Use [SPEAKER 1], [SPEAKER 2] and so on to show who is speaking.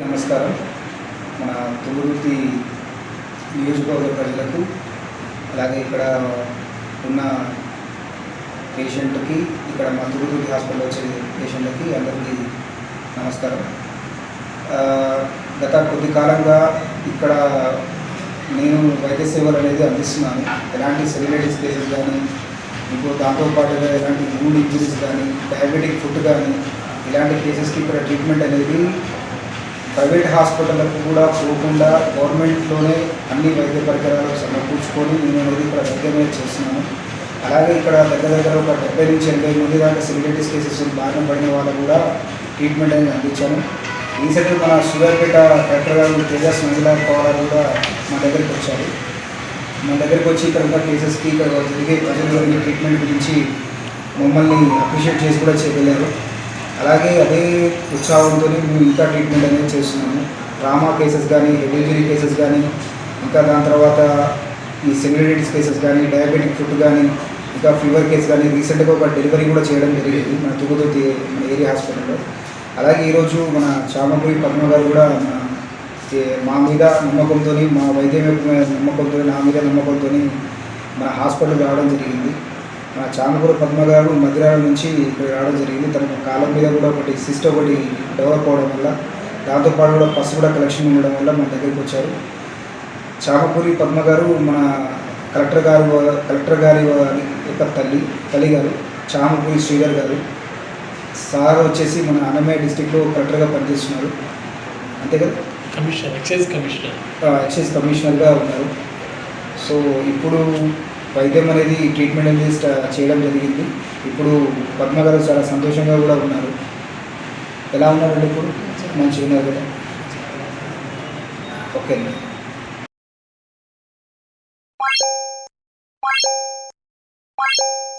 [SPEAKER 1] నమస్కారం. మన తొమ్మిది నియోజకవర్గ ప్రజలకు అలాగే ఇక్కడ ఉన్న పేషెంట్కి ఇక్కడ మా తుగురుతి హాస్పిటల్ వచ్చే పేషెంట్లకి అందరికీ నమస్కారం. గత కొద్ది కాలంగా ఇక్కడ నేను వైద్య సేవలు అనేది అందిస్తున్నాను. ఎలాంటి సెలిబ్రిటీస్ కేసెస్ కానీ ఇంకో దాంతోపాటుగా ఎలాంటి మూడ్ ఇంజరీస్ కానీ డయాబెటిక్ ఫుడ్ కానీ ఇలాంటి కేసెస్కి ఇక్కడ ట్రీట్మెంట్ అనేది ప్రైవేట్ హాస్పిటళ్ళకు కూడా పోకుండా గవర్నమెంట్లోనే అన్ని వైద్య పరికరాలు సమకూర్చుకొని నేను అనేది ఇక్కడ వైద్యమే చేస్తున్నాను. అలాగే ఇక్కడ దగ్గర దగ్గర ఒక డెబ్బై నుంచి ఎనభై మంది దాకా సెలిబ్రిటీస్ కేసెస్ బారిన పడిన వాళ్ళకు కూడా ట్రీట్మెంట్ అనేది అందించాను. రీసెంట్గా మన సూర్యాపేట కలెక్టర్ గారు తేజస్ మహిళా పవర్ కూడా మన దగ్గరికి వచ్చారు. మన దగ్గరికి వచ్చి ఇక్కడ ఉన్న కేసెస్కి ఇక్కడ జరిగే ప్రజలు జరిగే ట్రీట్మెంట్ గురించి మమ్మల్ని అప్రిషియేట్ చేసి కూడా చేయగలిగారు. అలాగే అదే ఉత్సాహంతో మేము ఇంకా ట్రీట్మెంట్ అనేది చేస్తున్నాము. ట్రామా కేసెస్ కానీ హెడ్ ఇంజరీ కేసెస్ కానీ ఇంకా దాని తర్వాత ఈ సెమిలిటీస్ కేసెస్ కానీ డయాబెటిక్ ఫుడ్ కానీ ఇంకా ఫీవర్ కేసు కానీ రీసెంట్గా ఒక డెలివరీ కూడా చేయడం జరిగింది మన తుగుతుర్తి మన ఏరియా హాస్పిటల్లో. అలాగే ఈరోజు మన చామపురి పద్మ గారు కూడా మన మా మీద నమ్మకంతో మా వైద్యం యొక్క నమ్మకంతో నా మీద నమ్మకంతో మన హాస్పిటల్ రావడం జరిగింది. మన చామకూర పద్మ గారు మధురాల నుంచి ఇక్కడ రావడం జరిగింది. తన కాలం మీద కూడా ఒకటి సిస్ట్ ఒకటి డెవలప్ అవడం వల్ల దాంతోపాటు కూడా పసు కూడా కలెక్షన్ ఉండడం వల్ల మన దగ్గరికి వచ్చారు. చామకూరి పద్మ గారు మన కలెక్టర్ గారు కలెక్టర్ గారి యొక్క తల్లి తల్లి గారు చామకూరి శ్రీధర్ గారు. సార్ వచ్చేసి మన అన్నమయ్య డిస్టిక్లో కలెక్టర్గా పనిచేస్తున్నారు. అంతే కదా?
[SPEAKER 2] Commissioner excise commissioner.
[SPEAKER 1] ఎక్సైజ్ కమిషనర్గా ఉన్నారు. సో ఇప్పుడు వైద్యం అనేది ట్రీట్మెంట్ అనేది చేయడం జరిగింది. ఇప్పుడు పద్మ గారు చాలా సంతోషంగా కూడా ఉన్నారు. ఎలా ఉన్నారండి ఇప్పుడు? మంచిగా ఉన్నారు కదా? ఓకే అండి. Thank you.